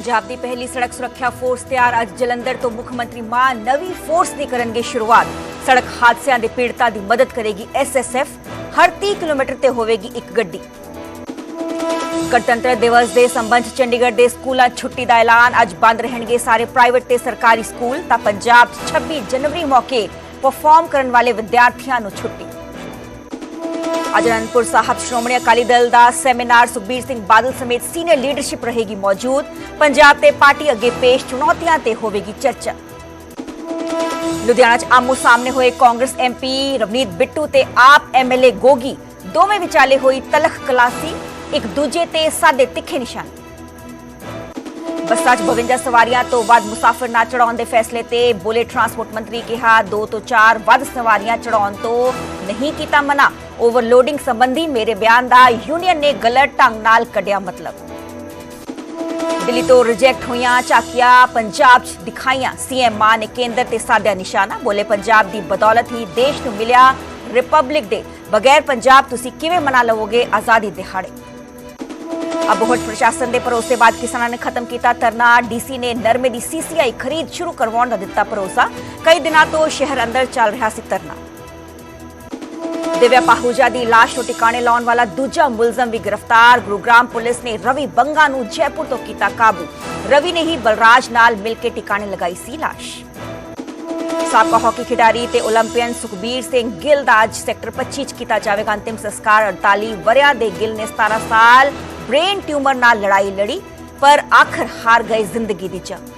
ਪੰਜਾਬ ਦੀ ਪਹਿਲੀ ਸੜਕ ਸੁਰੱਖਿਆ ਫੋਰਸ ਤਿਆਰ। ਅੱਜ ਜਲੰਧਰ ਤੋਂ ਮੁੱਖ ਮੰਤਰੀ ਮਾਨ ਨਵੀਂ ਫੋਰਸ ਦੀ ਕਰਨਗੇ ਸ਼ੁਰੂਆਤ। ਸੜਕ ਹਾਦਸਿਆਂ ਦੇ ਪੀੜਤਾਂ ਦੀ ਮਦਦ ਕਰੇਗੀ ਐਸਐਸਐਫ ਹਰ 30 ਕਿਲੋਮੀਟਰ ਤੇ ਹੋਵੇਗੀ ਇੱਕ ਗੱਡੀ। ਗਣਤੰਤਰ ਦਿਵਸ ਦੇ ਸੰਬੰਧ ਚੰਡੀਗੜ੍ਹ ਦੇ ਸਕੂਲਾਂ 'ਚ ਛੁੱਟੀ ਦਾ ਐਲਾਨ। ਅੱਜ ਬੰਦ ਰਹਿਣਗੇ ਸਾਰੇ ਪ੍ਰਾਈਵੇਟ ਤੇ ਸਰਕਾਰੀ ਸਕੂਲ। ਤਾਂ ਪੰਜਾਬ 'ਚ 26 ਜਨਵਰੀ ਮੌਕੇ ਪਰਫਾਰਮ ਕਰਨ ਵਾਲੇ ਵਿਦਿਆਰਥੀਆਂ ਨੂੰ ਛੁੱਟੀ। ਅੱਜ ਅਨੰਦਪੁਰ ਸਾਹਿਬ ਸ਼੍ਰੋਮਣੀ ਅਕਾਲੀ ਦਲ ਦਾ ਸੈਮੀਨਾਰ ਸੁਖਬੀਰ ਸਿੰਘ ਬਾਦਲ ਸਮੇਤ ਸੀਨੀਅਰ ਲੀਡਰਸ਼ਿਪ ਰਹੇਗੀ ਮੌਜੂਦ ਪੰਜਾਬ ਤੇ ਪਾਰਟੀ ਅੱਗੇ ਪੇਸ਼ ਚੁਣੌਤੀਆਂ ਤੇ ਹੋਵੇਗੀ ਚਰਚਾ ਲੁਧਿਆਣਾ 'ਚ ਆਮੋ ਸਾਹਮਣੇ ਹੋਏ ਕਾਂਗਰਸ ਐਮਪੀ ਰਵਨੀਤ ਬਿੱਟੂ ਤੇ ਆਪ ਐਮਐਲਏ ਗੋਗੀ ਦੋਵੇਂ ਵਿਚਾਲੇ ਹੋਈ ਤਲਖ ਕਲਾਸੀ ਇੱਕ ਦੂਜੇ ਤੇ ਸਾਦੇ ਤਿੱਖੇ ਨਿਸ਼ਾਨ ਬੱਸਾਂ 'ਚ 52 ਸਵਾਰੀਆਂ ਤੋਂ ਵੱਧ ਮੁਸਾਫਰ ਨਾ ਚੜਾਉਣ ਦੇ ਫੈਸਲੇ ਤੇ ਬੋਲੇ ਟਰਾਂਸਪੋਰਟ ਮੰਤਰੀ ਕਿਹਾ 2 ਤੋਂ 4 ਵੱਧ ਸਵਾਰੀਆਂ ਚੜਾਉਣ ਤੋਂ ਨਹੀਂ ਕੀਤਾ ਮਨਾ ਓਵਰਲੋਡਿੰਗ ਸੰਬੰਧੀ ਮੇਰੇ ਬਿਆਨ ਦਾ ਯੂਨੀਅਨ ਨੇ ਗਲਤ ਢੰਗ ਨਾਲ ਕੱਢਿਆ ਮਤਲਬ। ਦਿੱਲੀ ਤੋਂ ਰਿਜੈਕਟ ਹੋਈਆਂ, ਝਾਕੀਆਂ, ਪੰਜਾਬ 'ਚ ਦਿਖਾਈਆਂ। ਸੀਐਮ ਮਾਨ ਨੇ ਕੇਂਦਰ ਤੇ ਸਾਧਿਆ ਨਿਸ਼ਾਨਾ। ਬੋਲੇ ਪੰਜਾਬ ਦੀ ਬਦੌਲਤ ਹੀ ਦੇਸ਼ ਨੂੰ ਮਿਲਿਆ ਰਿਪਬਲਿਕ ਡੇ ਬਗੈਰ ਪੰਜਾਬ ਤੁਸੀਂ ਕਿਵੇਂ ਮਨਾ ਲਵੋਗੇ ਆਜ਼ਾਦੀ ਦਿਹਾੜੇ ਅਬੋਹਟ ਪ੍ਰਸ਼ਾਸਨ ਦੇ ਭਰੋਸੇ ਬਾਅਦ ਕਿਸਾਨਾਂ ਨੇ ਖਤਮ ਕੀਤਾ ਧਰਨਾ। ਡੀਸੀ ਨੇ ਨਰਮੇ ਦੀ ਸੀਸੀਆਈ ਖਰੀਦ ਸ਼ੁਰੂ ਕਰਵਾਉਣ ਦਾ ਦਿੱਤਾ ਭਰੋਸਾ। ਕਈ ਦਿਨਾਂ ਤੋਂ ਸ਼ਹਿਰ ਅੰਦਰ ਚੱਲ ਰਿਹਾ ਸੀ ਧਰਨਾ। ਦਿਵਿਆ ਪਾਹੂਜਾ ਦੀ ਲਾਸ਼ ਨੂੰ ਟਿਕਾਣੇ ਲਾਉਣ ਵਾਲਾ ਦੂਜਾ ਮੁਲਜ਼ਮ ਵੀ ਗ੍ਰਿਫਤਾਰ। ਗੁਰੂਗ੍ਰਾਮ ਪੁਲਿਸ ਨੇ ਰਵੀ ਬੰਗਾ ਨੂੰ ਜੈਪੁਰ ਤੋਂ ਕੀਤਾ ਕਾਬੂ। ਰਵੀ ਨੇ ਹੀ ਬਲਰਾਜ ਨਾਲ ਮਿਲ ਕੇ ਟਿਕਾਣੇ ਲਗਾਈ ਸੀ ਲਾਸ਼। ਸਾਬਕਾ ਹਾਕੀ ਖਿਡਾਰੀ ਤੇ 올림픽ੀਅਨ ਸੁਖਬੀਰ ਸਿੰਘ ਗਿੱਲ ਦਾ ਅੱਜ ਸੈਕਟਰ 25 ਚ ਕੀਤਾ ਜਾਵੇਗਾ ਅੰਤਿਮ ਸੰਸਕਾਰ। 48 ਵਰਿਆਂ ਦੇ ਗਿੱਲ ਨੇ 17 ਸਾਲ ਬ੍ਰੇਨ ਟਿਊਮਰ ਨਾਲ ਲੜਾਈ ਲੜੀ, ਪਰ ਆਖਰ ਹਾਰ ਗਏ ਜ਼ਿੰਦਗੀ ਦੀ ਜੰਗ।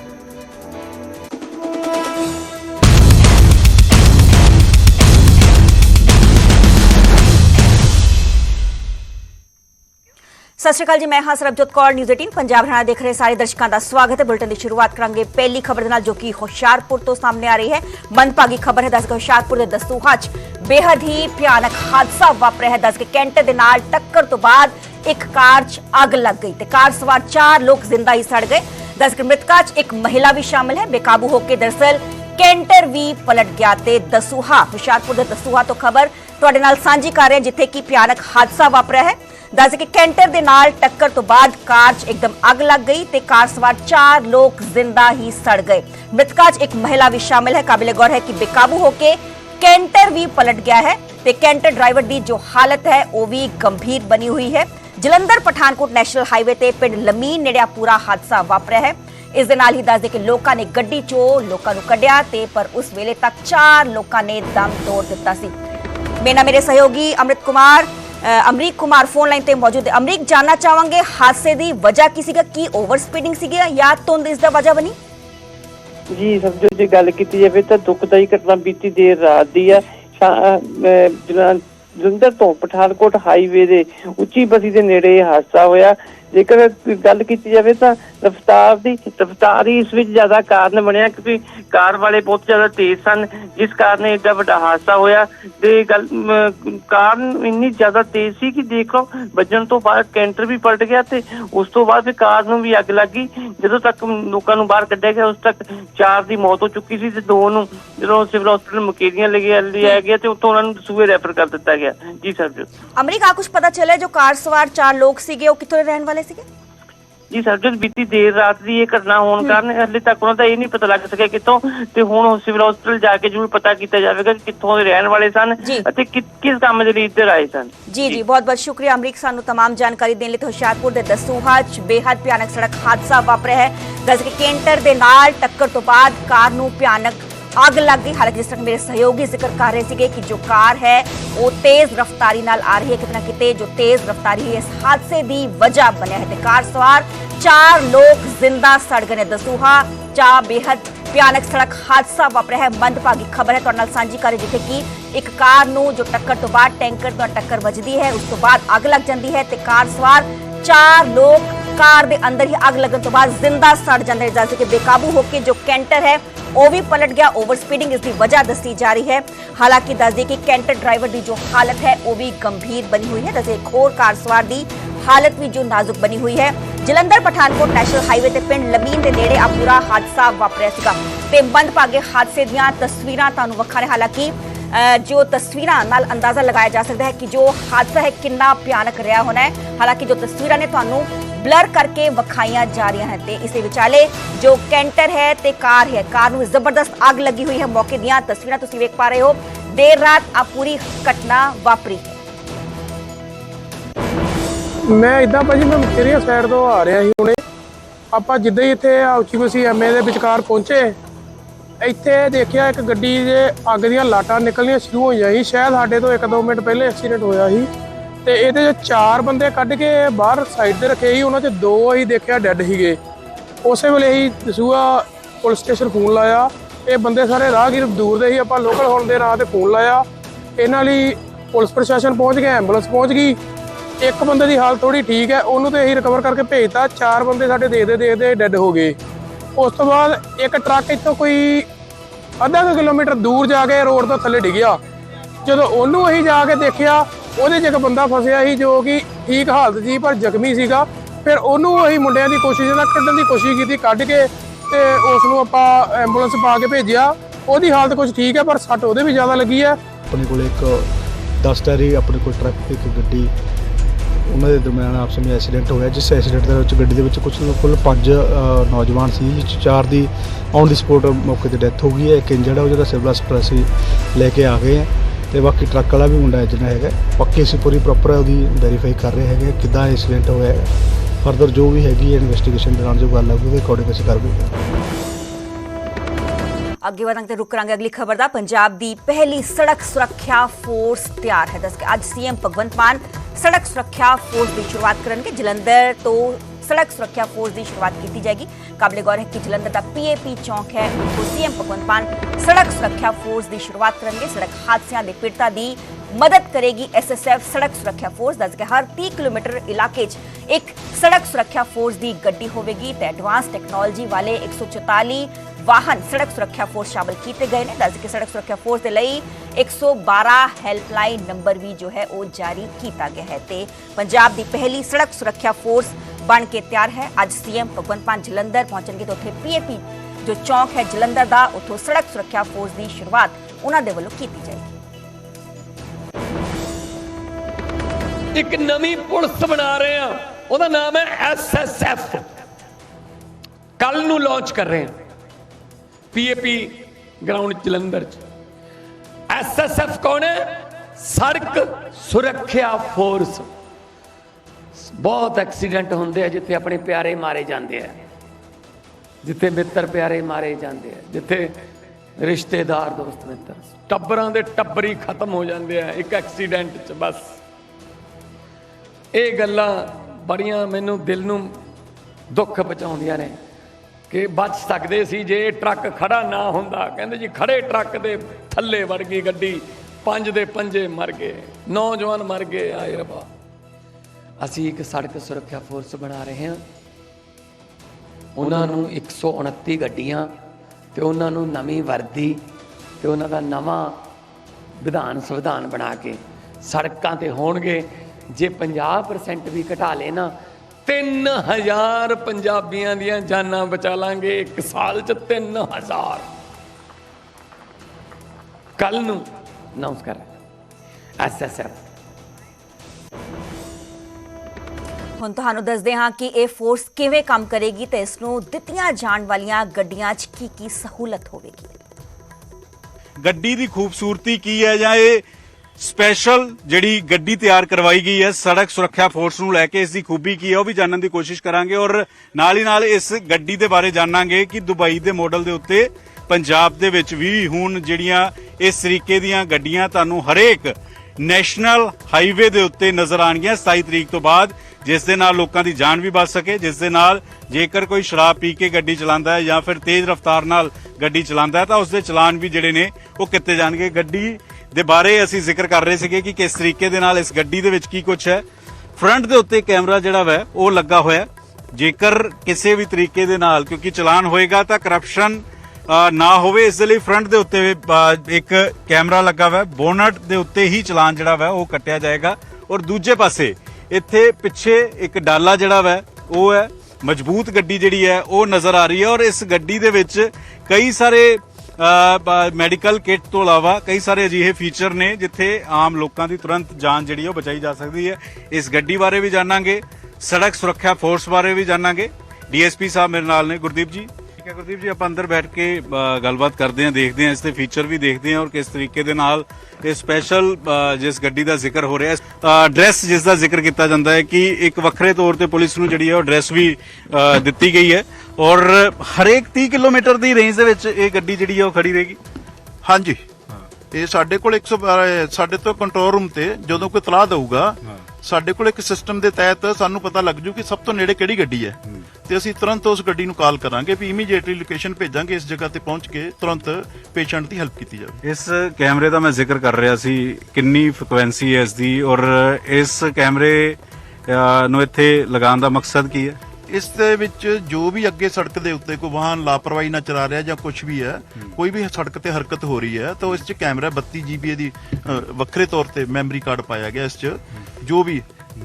ਸਤਿ ਸ਼੍ਰੀ ਅਕਾਲ ਜੀ ਮੈਂ ਹਾਂ ਸਰਬਜੋਤ ਕੌਰ ਨਿਊਜ਼ 18 ਪੰਜਾਬ ਹਰਿਆਣਾ ਦੇਖ ਰਹੇ ਸਾਰੇ ਦਰਸ਼ਕਾਂ ਦਾ ਸਵਾਗਤ ਹੈ ਬੁਲਟਨ ਦੀ ਸ਼ੁਰੂਆਤ ਕਰਾਂਗੇ ਪਹਿਲੀ ਖਬਰ ਦੇ ਨਾਲ ਜੋ ਕਿ ਹੁਸ਼ਿਆਰਪੁਰ ਤੋਂ ਸਾਹਮਣੇ ਆ ਰਹੀ ਹੈ ਮੰਦਭਾਗੀ ਖਬਰ ਹੈ ਦੱਸ ਕੇ ਹੁਸ਼ਿਆਰਪੁਰ ਦੇ ਦਸੂਹਾ 'ਚ ਬੇਹੱਦ ਹੀ ਭਿਆਨਕ ਹਾਦਸਾ ਵਾਪਰਿਆ ਹੈ ਦੱਸ ਕੇ ਕੈਂਟਰ ਦੇ ਨਾਲ ਟੱਕਰ ਤੋਂ ਬਾਅਦ ਇੱਕ ਕਾਰ 'ਚ ਅੱਗ ਲੱਗ ਗਈ ਤੇ ਕਾਰ ਸਵਾਰ ਚਾਰ ਲੋਕ ਜ਼ਿੰਦਾ ਹੀ ਸੜ ਗਏ ਦੱਸ ਕੇ ਮ੍ਰਿਤਕਾਂ 'ਚ ਇੱਕ ਮਹਿਲਾ ਵੀ ਸ਼ਾਮਲ ਹੈ ਬੇਕਾਬੂ ਹੋ ਕੇ ਦਰਸਲ ਕੈਂਟਰ ਵੀ ਪਲਟ ਗਿਆ ਤੇ ਦਸੂਹਾ ਹੁਸ਼ਿਆਰਪੁਰ ਦੇ ਦਸੂਹਾ ਤੋਂ ਖਬਰ ਤੁਹਾਡੇ ਨਾਲ ਸਾਂਝੀ ਕਰ ਰਹੇ ਹਾਂ ਜਿੱਥੇ ਕਿ ਭਿਆਨਕ ਹਾਦਸਾ ਵਾਪਰਿਆ ਹੈ ਦੱਸ ਕਿ ਕੈਂਟਰ ਦੇ ਨਾਲ ਟੱਕਰ ਤੋਂ ਬਾਅਦ ਕਾਰ 'ਚ ਇੱਕਦਮ ਅੱਗ ਲੱਗ ਗਈ ਤੇ ਕਾਰ ਸਵਾਰ ਚਾਰ ਲੋਕ ਜ਼ਿੰਦਾ ਹੀ ਸੜ ਗਏ। ਮ੍ਰਿਤਕਾਂ 'ਚ ਇੱਕ ਮਹਿਲਾ ਵੀ ਸ਼ਾਮਿਲ ਹੈ। ਕਾਬਿਲੇ ਗੌਰ ਹੈ ਕਿ ਬੇਕਾਬੂ ਹੋ ਕੇ ਕੈਂਟਰ ਵੀ ਪਲਟ ਗਿਆ ਹੈ ਤੇ ਕੈਂਟਰ ਡਰਾਈਵਰ ਦੀ ਜੋ ਹਾਲਤ ਹੈ, ਉਹ ਵੀ ਗੰਭੀਰ ਬਣੀ ਹੋਈ ਹੈ। ਜਲੰਧਰ ਪਠਾਨਕੋਟ ਨੈਸ਼ਨਲ ਹਾਈਵੇ ਤੇ ਪਿੰਡ ਲਮੀਨ ਨੇੜੇ ਪੂਰਾ ਹਾਦਸਾ ਵਾਪਰਿਆ ਹੈ। ਇਸ ਦੇ ਨਾਲ ਹੀ ਦੱਸਦੇ ਕਿ ਲੋਕਾਂ ਨੇ ਗੱਡੀ 'ਚੋਂ ਲੋਕਾਂ ਨੂੰ ਕੱਢਿਆ ਤੇ ਪਰ ਉਸ ਵੇਲੇ ਤੱਕ ਚਾਰ ਲੋਕਾਂ ਨੇ ਦਮ ਤੋੜ ਦਿੱਤਾ ਸੀ। ਮੇਨਾ ਮੇਰੇ ਸਹਿਯੋਗੀ ਅਮਰਿਤ ਕੁਮਾਰ ਅਮਰੀਕ ਕੁਮਾਰ ਫੋਨ ਲਾਈਨ ਤੇ ਮੌਜੂਦ ਹੈ। ਅਮਰੀਕ, ਜਾਨਣਾ ਚਾਹਾਂਗੇ ਹਾਦਸੇ ਦੀ ਵਜ੍ਹਾ ਕੀ ਸੀਗਾ? ਕੀ ਓਵਰ ਸਪੀਡਿੰਗ ਸੀਗੀ ਜਾਂ ਧੁੰਦ ਇਸ ਦਾ ਵਜ੍ਹਾ ਬਣੀ? ਜੀ ਸਮਝੋ ਜੇ ਗੱਲ ਕੀਤੀ ਜਾਵੇ ਤਾਂ ਦੁਖਦਾਈ ਘਟਨਾ ਬੀਤੀ ਦੇਰ ਰਾਤ ਦੀ ਆ। ਜਲੰਧਰ ਤੋਂ ਪਠਾਨਕੋਟ ਹਾਈਵੇ ਦੇ ਉੱਚੀ ਬਸੀ ਦੇ ਨੇੜੇ ਹਾਦਸਾ ਹੋਇਆ। ਜੇਕਰ ਗੱਲ ਕੀਤੀ ਜਾਵੇ ਤਾਂ ਰਫਤਾਰ ਦੀ, ਰਫਤਾਰ ਹੀ ਇਸ ਵਿੱਚ ਜ਼ਿਆਦਾ ਕਾਰਨ ਬਣਿਆ ਕਿਉਂਕਿ ਕਾਰ ਵਾਲੇ ਬਹੁਤ ਜ਼ਿਆਦਾ ਤੇਜ਼ ਸਨ, ਜਿਸ ਕਾਰਨ ਏਡਾ ਵੱਡਾ ਹਾਦਸਾ ਹੋਇਆ। ਤੇ ਗੱਲ ਕਾਰਨ ਇੰਨੀ ਜ਼ਿਆਦਾ ਤੇਜ਼ ਸੀ ਕਿ ਦੇਖ ਲਓ, ਵੱਜਣ ਤੋਂ ਬਾਅਦ ਕੈਂਟਰ ਵੀ ਪਲਟ ਗਿਆ ਤੇ ਉਸ ਤੋਂ ਬਾਅਦ ਫਿਰ ਕਾਰ ਨੂੰ ਵੀ ਅੱਗ ਲੱਗੀ ਜਦੋਂ ਤੱਕ ਲੋਕਾਂ ਨੂੰ ਬਾਹਰ ਕੱਢਿਆ ਗਿਆ, ਉਸ ਤੱਕ ਚਾਰ ਦੀ ਮੌਤ ਹੋ ਚੁੱਕੀ ਸੀ ਤੇ ਦੋ ਨੂੰ ਜਦੋਂ ਸਿਵਲ ਹਸਪੀਟਲ ਮੁਕੇਰੀਆਂ ਲਿਆ ਗਿਆ ਤੇ ਉੱਥੋਂ ਉਹਨਾਂ ਨੂੰ ਸੂਏ ਰੈਫਰ ਕਰ ਦਿੱਤਾ ਗਿਆ। ਜੀ ਸਰ, ਜੀ। ਅਮਰੀਕ ਕੁਝ ਪਤਾ ਚੱਲਿਆ ਜੋ ਕਾਰ ਸਵਾਰ ਚਾਰ ਲੋਕ ਸੀਗੇ, ਉਹ ਕਿੱਥੋਂ ਰਹਿਣ ਵਾਲੇ ਹੋਏ ਸੀਗੇ? ਜੀ ਸਰਜਨ ਬੀਤੀ ਦੇਰ ਰਾਤ ਦੀ ਇਹ ਘਟਨਾ ਹੋਣ ਕਾਰਨ ਹਲੇ ਤੱਕ ਉਹਨਾਂ ਦਾ ਇਹ ਨਹੀਂ ਪਤਾ ਲੱਗ ਸਕਿਆ ਕਿੱਥੋਂ ਤੇ ਹੁਣ ਸਿਵਲ ਹਸਪੀਟਲ ਜਾ ਕੇ ਜ਼ਰੂਰ ਪਤਾ ਕੀਤਾ ਜਾਵੇਗਾ ਕਿ ਕਿੱਥੋਂ ਦੇ ਰਹਿਣ ਵਾਲੇ ਸਨ ਅਤੇ ਕਿਸ ਕੰਮ ਦੇ ਲਈ ਇੱਧਰ ਆਏ ਸਨ। ਜੀ ਜੀ ਬਹੁਤ ਬਹੁਤ ਸ਼ੁਕਰੀਆ ਅਮਰੀਕ ਸਾਨੂੰ ਤਮਾਮ ਜਾਣਕਾਰੀ ਦੇਣ ਲਈ ਹੁਸ਼ਿਆਰਪੁਰ ਦੇ ਦਸੂਹਾ 'ਚ ਬੇਹੱਦ ਭਿਆਨਕ ਸੜਕ ਹਾਦਸਾ ਵਾਪਰਿਆ ਹੈ। ਦੱਸ ਕੈਂਟਰ ਦੇ ਨਾਲ ਟੱਕਰ ਤੋਂ ਬਾਅਦ ਕਾਰ ਨੂੰ ਭਿਆਨਕ ਅੱਗ ਲੱਗ ਗਈ। ਹਾਲਾਂਕਿ ਜਿਸ ਤਰ੍ਹਾਂ ਮੇਰੇ ਸਹਿਯੋਗੀ ਜ਼ਿਕਰ ਕਰ ਰਹੇ ਸੀਗੇ ਕਿ ਜੋ ਕਾਰ ਹੈ, ਉਹ ਤੇਜ਼ ਰਫ਼ਤਾਰੀ ਨਾਲ ਆ ਰਹੀ ਹੈ। ਕਿਤਨਾ ਕਿਤੇ ਜੋ ਤੇਜ਼ ਰਫ਼ਤਾਰੀ ਇਸ ਹਾਦਸੇ ਦੀ ਵਜ੍ਹਾ ਬਣਿਆ ਹੈ। ਤੇ ਕਾਰ ਸਵਾਰ ਚਾਰ ਲੋਕ ਜ਼ਿੰਦਾ ਸੜ ਗਏ ਨੇ। ਦਸੂਹਾ ਚਾ ਬੇਹੱਦ ਭਿਆਨਕ ਸੜਕ ਹਾਦਸਾ ਵਾਪਰਿਆ ਹੈ। ਮੰਦਭਾਗੀ ਖਬਰ ਹੈ ਤੁਹਾਡੇ ਨਾਲ ਸਾਂਝੀ ਕਰ ਰਹੀ ਜਿੱਥੇ ਕਿ ਇੱਕ ਕਾਰ ਨੂੰ ਜੋ ਟੱਕਰ ਤੋਂ ਬਾਅਦ ਟੈਂਕਰ ਤੋਂ ਟੱਕਰ ਵੱਜਦੀ ਹੈ, ਉਸ ਤੋਂ ਬਾਅਦ ਅੱਗ ਲੱਗ ਜਾਂਦੀ ਹੈ ਤੇ ਕਾਰ ਸਵਾਰ ਚਾਰ ਲੋਕ ਕਾਰ ਦੇ ਅੰਦਰ ਹੀ ਅੱਗ ਲੱਗਣ ਤੋਂ ਬਾਅਦ ਜ਼ਿੰਦਾ ਸੜ ਜਾਂਦੇ ਨੇ। ਜਦ ਕਿ ਬੇਕਾਬੂ ਹੋ ਕੇ ਜੋ ਕੈਂਟਰ ਹੈ ਉਹ ਵੀ ਪਲਟ ਗਿਆ। ਓਵਰ ਸਪੀਡਿੰਗ ਇਸ ਦੀ ਵਜ੍ਹਾ ਦੱਸੀ ਜਾ ਰਹੀ ਹੈ। ਹਾਲਾਂਕਿ ਦੱਸ ਕਿ ਕੈਂਟਰ ਡਰਾਈਵਰ ਦੀ ਜੋ ਹਾਲਤ ਹੈ ਉਹ ਵੀ ਗੰਭੀਰ ਬਣੀ ਹੋਈ ਹੈ। ਦੱਸੇ ਇੱਕ ਹੋਰ ਕਾਰ ਸਵਾਰ ਦੀ ਹਾਲਤ ਵੀ ਜੋ ਨਾਜ਼ੁਕ ਬਣੀ ਹੋਈ ਹੈ। ਜਲੰਧਰ ਪਠਾਨਕੋਟ ਨੈਸ਼ਨਲ ਹਾਈਵੇ ਤੇ ਪਿੰਡ ਲਮੀਨ ਦੇ ਨੇੜੇ ਆ ਪੂਰਾ ਹਾਦਸਾ ਵਾਪਰਿਆ ਸੀਗਾ। ਤੇ ਮੰਦਭਾਗੇ ਹਾਦਸੇ ਦੀਆਂ ਤਸਵੀਰਾਂ ਤੁਹਾਨੂੰ ਵਿਖਾ ਨੇ ਹਾਲਾਂਕਿ ਅ, ਜੋ ਤਸਵੀਰਾਂ ਨਾਲ ਅੰਦਾਜ਼ਾ ਲਗਾਇਆ ਜਾ ਸਕਦਾ ਹੈ ਕਿ ਜੋ ਹਾਦਸਾ ਹੈ ਕਿੰਨਾ ਭਿਆਨਕ ਰਿਹਾ ਹੋਣਾ ਹੈ। ਹਾਲਾਂਕਿ ਜੋ ਤਸਵੀਰਾਂ ਨੇ ਤੁਹਾਨੂੰ ਬਲਰ ਕਰਕੇ ਵਿਖਾਈਆਂ ਜਾ ਰਹੀਆਂ ਹਨ ਤੇ ਇਸ ਵਿਚਾਲੇ ਜੋ ਕੈਂਟਰ ਹੈ ਤੇ ਕਾਰ ਹੈ, ਕਾਰ ਨੂੰ ਜ਼ਬਰਦਸਤ ਅੱਗ ਲੱਗੀ ਹੋਈ ਹੈ। ਮੌਕੇ ਦੀਆਂ ਤਸਵੀਰਾਂ ਤੁਸੀਂ ਵੇਖ ਪਾ ਰਹੇ ਹੋ। ਦੇਰ ਰਾਤ ਆ ਪੂਰੀ ਘਟਨਾ ਵਾਪਰੀ। ਮੈਂ ਇਦਾਂ ਭਾਜੀ, ਮੈਂ ਮਕੇਰੀਆ ਸਾਈਡ ਤੋਂ ਆ ਰਿਹਾ ਸੀ ਹੁਣੇ। ਆਪਾਂ ਜਿੱਦਾਂ ਹੀ ਇੱਥੇ ਉੱਚੀ ਮਸੀ ਐਮਏ ਦੇ ਵਿਚਕਾਰ ਪਹੁੰਚੇ। ਇੱਥੇ ਦੇਖਿਆ ਇੱਕ ਗੱਡੀ ਦੇ ਅੱਗ ਦੀਆਂ ਲਾਟਾਂ ਨਿਕਲਣੀਆਂ ਸ਼ੁਰੂ ਹੋਈਆਂ ਸੀ। ਸ਼ਾਇਦ ਸਾਡੇ ਤੋਂ 1-2 ਮਿੰਟ ਪਹਿਲੇ ਐਕਸੀਡੈਂਟ ਹੋਇਆ ਸੀ। ਤੇ ਇਹਦੇ 'ਚ ਚਾਰ ਬੰਦੇ ਕੱਢ ਕੇ ਬਾਹਰ ਸਾਈਡ ਤੇ ਰੱਖੇ ਸੀ, ਉਹਨਾਂ 'ਚ ਦੋ ਹੀ ਦੇਖਿਆ ਡੈੱਡ ਸੀਗੇ। ਉਸੇ ਵੇਲੇ ਹੀ ਦਸੂਆ ਪੁਲਿਸ ਸਟੇਸ਼ਨ ਫੋਨ ਲਾਇਆ। ਇਹ ਬੰਦੇ ਸਾਰੇ ਰਾਹਗੀਰ ਦੂਰ ਦੇ ਹੀ ਆਪਾਂ ਲੋਕਲ ਹੋਣ ਦੇ ਨਾਂ ਤੇ ਫੋਨ ਲਾਇਆ। ਇਹਨਾਂ ਲਈ ਪੁਲਿਸ ਪ੍ਰਸ਼ਾਸਨ ਪਹੁੰਚ ਗਿਆ ਐਂਬੂਲੈਂਸ ਪਹੁੰਚ ਗਈ। ਇੱਕ ਬੰਦੇ ਦੀ ਹਾਲਤ ਥੋੜੀ ਠੀਕ ਹੈ, ਉਹਨੂੰ ਤੇ ਅਸੀਂ ਰਿਕਵਰ ਕਰਕੇ ਭੇਜਤਾ। ਚਾਰ ਬੰਦੇ ਸਾਡੇ ਦੇਖਦੇ ਦੇਖਦੇ ਡੈੱਡ ਹੋ ਗਏ। ਉਸ ਤੋਂ ਬਾਅਦ ਇੱਕ ਟਰੱਕ ਇੱਥੋਂ ਕੋਈ ਅੱਧਾ ਕਿਲੋਮੀਟਰ ਦੂਰ ਜਾ ਕੇ ਰੋਡ ਤੋਂ ਥੱਲੇ ਡਿੱਗਿਆ। ਜਦੋਂ ਉਹਨੂੰ ਅਸੀਂ ਜਾ ਕੇ ਦੇਖਿਆ ਉਹਦੇ 'ਚ ਇੱਕ ਬੰਦਾ ਫਸਿਆ ਸੀ ਜੋ ਕਿ ਠੀਕ ਹਾਲਤ ਸੀ, ਪਰ ਜ਼ਖਮੀ ਸੀਗਾ। ਫਿਰ ਉਹਨੂੰ ਅਸੀਂ ਮੁੰਡਿਆਂ ਦੀ ਕੋਸ਼ਿਸ਼ ਨਾਲ ਕੱਢਣ ਦੀ ਕੋਸ਼ਿਸ਼ ਕੀਤੀ, ਕੱਢ ਕੇ ਤੇ ਉਸ ਨੂੰ ਆਪਾਂ ਐਂਬੂਲੈਂਸ ਪਾ ਕੇ ਭੇਜਿਆ। ਉਹਦੀ ਹਾਲਤ ਕੁਝ ਠੀਕ ਹੈ, ਪਰ ਸੱਟ ਉਹਦੇ ਵੀ ਜ਼ਿਆਦਾ ਲੱਗੀ ਹੈ। ਆਪਣੇ ਕੋਲ ਇੱਕ 10 ਟਾਇਰੀ ਆਪਣੇ ਕੋਲ ਟਰੱਕ, ਇੱਕ ਗੱਡੀ। ਉਹਨਾਂ ਦੇ ਦਰਮਿਆਨ ਆਪਸ ਵਿੱਚ ਐਕਸੀਡੈਂਟ ਹੋਇਆ, ਜਿਸ ਐਕਸੀਡੈਂਟ ਦੇ ਵਿੱਚ ਗੱਡੀ ਦੇ ਵਿੱਚ ਕੁਝ ਕੁੱਲ ਪੰਜ ਨੌਜਵਾਨ ਸੀ, ਜਿਸ ਚਾਰ ਦੀ ਔਨ ਦੀ ਸਪੋਟ ਮੌਕੇ ਤੇ ਡੈਥ ਹੋ ਗਈ ਹੈ। ਇੱਕ ਇੰਜਰਡ ਹੈ, ਉਹ ਜਿਹੜਾ ਸਿਵਲ ਹਸਪਤਾਲ ਸੀ, ਲੈ ਕੇ ਆ ਗਏ ਹਾਂ। ਤੇ ਬਾਕੀ ਟਰੱਕ ਵਾਲਾ ਵੀ ਮੁੰਡਾ ਜਿਹੜਾ ਹੈਗਾ। ਪੱਕੀ ਅਸੀਂ ਪੂਰੀ ਪ੍ਰੋਪਰ ਉਹਦੀ ਵੈਰੀਫਾਈ ਕਰ ਰਹੇ ਹੈਗੇ ਕਿੱਦਾਂ ਐਕਸੀਡੈਂਟ ਹੋਇਆ ਹੈ। ਫਰਦਰ ਜੋ ਵੀ ਹੈਗੀ ਇਨਵੈਸਟੀਗੇਸ਼ਨ ਦੌਰਾਨ ਜੋ ਗੱਲ ਆਊਗੀ ਉਹਦੇ ਅਕੋਰਡਿੰਗ ਅਸੀਂ ਕਰਾਂਗੇ ਅੱਗੇ ਵਧਾਂਗੇ ਤੇ ਰੁਕ ਕਰਾਂਗੇ ਅਗਲੀ ਖਬਰ ਦਾ। ਪੰਜਾਬ ਦੀ ਪਹਿਲੀ ਸੜਕ ਸੁਰੱਖਿਆ ਫੋਰਸ ਤਿਆਰ ਹੈ। ਦੱਸ ਕੇ ਅੱਜ ਸੀਐਮ ਭਗਵੰਤ ਮਾਨ ਸੜਕ ਸੁਰੱਖਿਆ ਫੋਰਸ ਦੀ ਸ਼ੁਰੂਆਤ ਕਰਨਗੇ। ਜਲੰਧਰ ਤੋਂ ਸੜਕ ਸੁਰੱਖਿਆ ਫੋਰਸ ਦੀ ਸ਼ੁਰੂਆਤ ਕੀਤੀ ਜਾਏਗੀ ਕਾਬਲੇ ਗੌਰ ਹੈ ਕਿ ਜਲੰਧਰ ਦਾ ਪੀਏਪੀ ਚੌਂਕ ਹੈ ਉੱਥੋਂ ਸੀਐਮ ਭਗਵੰਤ ਮਾਨ ਸੜਕ ਸੁਰੱਖਿਆ ਫੋਰਸ ਦੀ ਸ਼ੁਰੂਆਤ ਕਰਨਗੇ ਸੜਕ ਹਾਦਸਿਆਂ ਦੇ ਪੀੜਤਾਂ ਦੀ ਮਦਦ ਕਰੇਗੀ ਐਸਐਸਐਫ ਸੜਕ ਸੁਰੱਖਿਆ ਫੋਰਸ ਦੱਸ ਕੇ ਹਰ 30 ਕਿਲੋਮੀਟਰ ਇਲਾਕੇ 'ਚ ਇੱਕ ਸੜਕ ਸੁਰੱਖਿਆ ਫੋਰਸ ਦੀ ਗੱਡੀ ਹੋਵੇਗੀ ਤੇ ਐਡਵਾਂਸ ਟੈਕਨੋਲੋਜੀ ਵਾਲੇ 144 ਵਾਹਨ ਸੜਕ ਸੁਰੱਖਿਆ ਫੋਰਸ ਸ਼ਾਮਲ ਕੀਤੇ ਗਏ ਨੇ ਦੱਸ ਕੇ ਸੜਕ ਸੁਰੱਖਿਆ ਫੋਰਸ ਦੇ ਲਈ 112 ਹੈਲਪਲਾਈਨ ਨੰਬਰ ਵੀ ਜੋ ਹੈ ਉਹ ਜਾਰੀ ਕੀਤਾ ਗਿਆ ਹੈ ਤੇ ਪੰਜਾਬ ਦੀ ਪਹਿਲੀ ਸੜਕ ਸੁਰੱਖਿਆ ਫੋਰਸ ਬਣ ਕੇ ਤਿਆਰ ਹੈ। ਅੱਜ ਸੀਐਮ ਭਗਵੰਤ ਮਾਨ ਜਲੰਧਰ ਪਹੁੰਚਣਗੇ ਤੇ ਉੱਥੇ ਪੀਏਪੀ ਜੋ ਚੌਂਕ ਹੈ ਜਲੰਧਰ ਦਾ, ਉੱਥੋਂ ਸੜਕ ਸੁਰੱਖਿਆ ਫੋਰਸ ਦੀ ਸ਼ੁਰੂਆਤ ਉਹਨਾਂ ਦੇ ਵੱਲੋਂ ਕੀਤੀ ਜਾਏਗੀ। ਇੱਕ ਨਵੀਂ ਪੁਲਿਸ ਬਣਾ ਰਹੇ ਆ ਉਹਦਾ ਨਾਮ ਹੈ ਐਸਐਸਐਫ ਕੱਲ ਨੂੰ ਲਾਂਚ ਕਰ ਰਹੇ ਆ ਪੀਏਪੀ ਗਰਾਊਂਡ ਜਲੰਧਰ ਚ। ਐਸਐਸਐਫ ਕੌਣ ਹੈ? ਸੜਕ ਸੁਰੱਖਿਆ ਫੋਰਸ। ਬਹੁਤ ਐਕਸੀਡੈਂਟ ਹੁੰਦੇ ਆ ਜਿੱਥੇ ਆਪਣੇ ਪਿਆਰੇ ਮਾਰੇ ਜਾਂਦੇ ਆ। ਜਿੱਥੇ ਮਿੱਤਰ ਪਿਆਰੇ ਮਾਰੇ ਜਾਂਦੇ ਆ। ਜਿੱਥੇ ਰਿਸ਼ਤੇਦਾਰ, ਦੋਸਤ, ਮਿੱਤਰ। ਟੱਬਰਾਂ ਦੇ ਟੱਬਰੀ ਖਤਮ ਹੋ ਜਾਂਦੇ ਆ, ਇੱਕ ਐਕਸੀਡੈਂਟ ਚ ਬਸ। ਇਹ ਗੱਲਾਂ ਬੜੀਆਂ ਮੈਨੂੰ ਦਿਲ ਨੂੰ ਦੁੱਖ ਪਹੁੰਚਾਉਂਦੀਆਂ ਨੇ ਕਿ ਬਚ ਸਕਦੇ ਸੀ ਜੇ ਟਰੱਕ ਖੜਾ ਨਾ ਹੁੰਦਾ। ਕਹਿੰਦੇ ਜੀ ਖੜੇ ਟਰੱਕ ਦੇ ਥੱਲੇ ਵੜ ਗਈ ਗੱਡੀ, ਪੰਜ ਦੇ ਪੰਜੇ ਮਰ ਗਏ, ਨੌਜਵਾਨ ਮਰ ਗਏ, ਆਏ ਰੱਬਾ। ਅਸੀਂ ਇੱਕ ਸੜਕ ਸੁਰੱਖਿਆ ਫੋਰਸ ਬਣਾ ਰਹੇ ਹਾਂ। ਉਹਨਾਂ ਨੂੰ 129 ਗੱਡੀਆਂ ਤੇ ਉਹਨਾਂ ਨੂੰ ਨਵੀਂ ਵਰਦੀ ਤੇ ਉਹਨਾਂ ਦਾ ਨਵਾਂ ਵਿਧਾਨ ਸੰਵਿਧਾਨ ਬਣਾ ਕੇ ਸੜਕਾਂ ਤੇ ਹੋਣਗੇ। ਜੇ 50% ਵੀ ਘਟਾ ਲੇ ਨਾ 3000 ਪੰਜਾਬੀਆਂ ਦੀਆਂ ਜਾਨਾਂ ਬਚਾ ਲਾਂਗੇ ਇੱਕ ਸਾਲ ਚ 3000 ਕੱਲ ਨੂੰ ਅਨਾਉਂਸ ਕਰ ਐਸਐਸਐਫ ਹੁਣ ਤੁਹਾਨੂੰ ਦੱਸਦੇ ਹਾਂ ਕਿ ਇਹ ਫੋਰਸ ਕਿਵੇਂ ਕੰਮ ਕਰੇਗੀ ਤੇ ਇਸ ਨੂੰ ਦਿੱਤੀਆਂ ਜਾਣ ਵਾਲੀਆਂ ਗੱਡੀਆਂ 'ਚ ਕੀ ਕੀ ਸਹੂਲਤ ਹੋਵੇਗੀ? ਗੱਡੀ ਦੀ ਖੂਬਸੂਰਤੀ ਕੀ ਹੈ ਜਾਂ ਇਹ ਸਪੈਸ਼ਲ ਜਿਹੜੀ ਗੱਡੀ ਤਿਆਰ ਕਰਵਾਈ ਗਈ ਹੈ, ਸੜਕ ਸੁਰੱਖਿਆ ਫੋਰਸ ਨੂੰ ਲੈ ਕੇ ਇਸ ਦੀ ਖੂਬੀ ਕੀ ਹੈ ਉਹ ਵੀ ਜਾਣਨ ਦੀ ਕੋਸ਼ਿਸ਼ ਕਰਾਂਗੇ ਔਰ ਨਾਲ ਹੀ ਨਾਲ ਇਸ ਗੱਡੀ ਦੇ ਬਾਰੇ ਜਾਣਾਂਗੇ ਕਿ ਦੁਬਈ ਦੇ ਮਾਡਲ ਦੇ ਉੱਤੇ ਪੰਜਾਬ ਦੇ ਵਿੱਚ ਵੀ ਹੁਣ ਜਿਹੜੀਆਂ ਇਸ ਤਰੀਕੇ ਦੀਆਂ ਗੱਡੀਆਂ ਤੁਹਾਨੂੰ ਹਰੇਕ ਨੈਸ਼ਨਲ ਹਾਈਵੇ ਦੇ ਉੱਤੇ ਨਜ਼ਰ ਆਣਗੀਆਂ 27 ਤਰੀਕ ਤੋਂ ਬਾਅਦ ਜਿਸ ਦੇ ਨਾਲ ਲੋਕਾਂ ਦੀ ਜਾਨ ਵੀ ਬਚ ਸਕੇ ਜਿਸ ਦੇ ਨਾਲ ਜੇਕਰ ਕੋਈ ਸ਼ਰਾਬ ਪੀ ਕੇ ਗੱਡੀ ਚਲਾਉਂਦਾ ਹੈ ਜਾਂ ਫਿਰ ਤੇਜ਼ ਰਫ਼ਤਾਰ ਨਾਲ ਗੱਡੀ ਚਲਾਉਂਦਾ ਹੈ ਤਾਂ ਉਸ ਦੇ ਚਲਾਨ ਵੀ ਜਿਹੜੇ ਨੇ ਉਹ ਕੀਤੇ ਜਾਣਗੇ। ਗੱਡੀ ਦੇ ਬਾਰੇ ਅਸੀਂ ਜ਼ਿਕਰ ਕਰ ਰਹੇ ਸੀਗੇ ਕਿ ਕਿਸ ਤਰੀਕੇ ਦੇ ਨਾਲ ਇਸ ਗੱਡੀ ਦੇ ਵਿੱਚ ਕੀ ਕੁਝ ਹੈ। ਫਰੰਟ ਦੇ ਉੱਤੇ ਕੈਮਰਾ ਜਿਹੜਾ ਵੈ ਉਹ ਲੱਗਾ ਹੋਇਆ ਜੇਕਰ ਕਿਸੇ ਵੀ ਤਰੀਕੇ ਦੇ ਨਾਲ ਕਿਉਂਕਿ ਚਲਾਨ ਹੋਏਗਾ ਤਾਂ ਕਰਪਸ਼ਨ ਨਾ ਹੋਵੇ ਇਸ ਦੇ ਲਈ ਫਰੰਟ ਦੇ ਉੱਤੇ ਅ, ਇੱਕ ਕੈਮਰਾ ਲੱਗਾ ਹੋਇਆ ਬੋਨਟ ਦੇ ਉੱਤੇ ਹੀ ਚਲਾਨ ਜਿਹੜਾ ਵਾ ਉਹ ਕੱਟਿਆ ਜਾਏਗਾ। ਔਰ ਦੂਜੇ ਪਾਸੇ ਇੱਥੇ ਪਿੱਛੇ ਇੱਕ ਡਾਲਾ ਜਿਹੜਾ ਵੈ, ਉਹ ਹੈ, ਮਜ਼ਬੂਤ ਗੱਡੀ ਜਿਹੜੀ ਹੈ, ਉਹ ਨਜ਼ਰ ਆ ਰਹੀ ਹੈ ਔਰ ਇਸ ਗੱਡੀ ਦੇ ਵਿੱਚ ਕਈ ਸਾਰੇ ਮੈਡੀਕਲ ਕਿੱਟ ਤੋਂ ਇਲਾਵਾ ਕਈ ਸਾਰੇ ਅਜਿਹੇ ਫੀਚਰ ਨੇ ਜਿੱਥੇ ਆਮ ਲੋਕਾਂ ਦੀ ਤੁਰੰਤ ਜਾਨ ਜਿਹੜੀ ਉਹ ਬਚਾਈ ਜਾ ਸਕਦੀ ਹੈ। ਇਸ ਗੱਡੀ ਬਾਰੇ ਵੀ ਜਾਣਾਂਗੇ, ਸੜਕ ਸੁਰੱਖਿਆ ਫੋਰਸ ਬਾਰੇ ਵੀ ਜਾਣਾਂਗੇ। ਡੀਐਸਪੀ ਸਾਹਿਬ ਮੇਰੇ ਨਾਲ ਨੇ, ਗੁਰਦੀਪ ਜੀ। ਠੀਕ ਹੈ ਗੁਰਦੀਪ ਜੀ ਆਪਾਂ ਅੰਦਰ ਬੈਠ ਕੇ ਗੱਲਬਾਤ ਕਰਦੇ ਹਾਂ ਦੇਖਦੇ ਹਾਂ ਇਸ ਦੇ ਫੀਚਰ ਵੀ ਦੇਖਦੇ ਹਾਂ ਔਰ ਕਿਸ ਤਰੀਕੇ ਦੇ ਨਾਲ ਇਹ ਸਪੈਸ਼ਲ ਜਿਸ ਗੱਡੀ ਦਾ ਜ਼ਿਕਰ ਹੋ ਰਿਹਾ ਹੈ ਡਰੈਸ ਜਿਸ ਦਾ ਜ਼ਿਕਰ ਕੀਤਾ ਜਾਂਦਾ ਹੈ ਕਿ ਇੱਕ ਵੱਖਰੇ ਤੌਰ ਤੇ ਪੁਲਿਸ ਨੂੰ ਜਿਹੜੀ ਹੈ ਉਹ ਡਰੈਸ ਵੀ ਦਿੱਤੀ ਗਈ ਹੈ ਔਰ ਹਰੇਕ 30 ਕਿਲੋਮੀਟਰ ਦੀ ਰੇਂਜ ਦੇ ਵਿੱਚ ਇਹ ਗੱਡੀ ਜਿਹੜੀ ਹੈ ਉਹ ਖੜੀ ਰਹੇਗੀ। ਹਾਂਜੀ। ਇਹ ਸਾਡੇ ਕੋਲ 112 ਸਾਡੇ ਤੋਂ ਕੰਟਰੋਲ ਰੂਮ ਤੇ ਜਦੋਂ ਕੋਈ ਤਲਾਹ ਦਊਗਾ ਸਾਡੇ ਕੋਲ ਇੱਕ ਸਿਸਟਮ ਦੇ ਤਹਿਤ ਸਾਨੂੰ ਪਤਾ ਲੱਗ ਜੂ ਕਿ ਸਭ ਤੋਂ ਨੇੜੇ ਕਿਹੜੀ ਗੱਡੀ ਹੈ। ਤੇ ਅਸੀਂ ਤੁਰੰਤ ਉਸ ਗੱਡੀ ਨੂੰ ਕਾਲ ਕਰਾਂਗੇ ਵੀ ਇਮੀਡੀਏਟਲੀ ਲੋਕੇਸ਼ਨ ਭੇਜਾਂਗੇ ਇਸ ਜਗ੍ਹਾ ਤੇ ਪਹੁੰਚ ਕੇ ਤੁਰੰਤ ਪੇਸ਼ੈਂਟ ਦੀ ਹੈਲਪ ਕੀਤੀ ਜਾਵੇ। ਇਸ ਕੈਮਰੇ ਦਾ ਮੈਂ ਜ਼ਿਕਰ ਕਰ ਰਿਹਾ ਸੀ ਕਿੰਨੀ ਫ੍ਰੀਕੁਐਂਸੀ ਹੈ ਇਸ ਦੀ ਔਰ ਇਸ ਕੈਮਰੇ ਨੂੰ ਇੱਥੇ ਲਗਾਉਣ ਦਾ ਮਕਸਦ ਕੀ ਹੈ? ਇਸ ਦੇ ਵਿੱਚ ਜੋ ਵੀ ਅੱਗੇ ਸੜਕ ਦੇ ਉੱਤੇ ਕੋਈ ਵਾਹਨ ਲਾਪਰਵਾਹੀ ਨਾਲ ਚਲਾ ਰਿਹਾ ਜਾਂ ਕੁਝ ਵੀ ਹੈ ਕੋਈ ਵੀ ਸੜਕ ਤੇ ਹਰਕਤ ਹੋ ਰਹੀ ਹੈ ਤਾਂ ਉਸ 'ਚ ਕੈਮਰਾ 32 ਜੀਬੀ ਦੀ ਵੱਖਰੇ ਤੌਰ ਤੇ ਮੈਮਰੀ ਕਾਰਡ ਪਾਇਆ ਗਿਆ ਇਸ 'ਚ। ਜੋ ਵੀ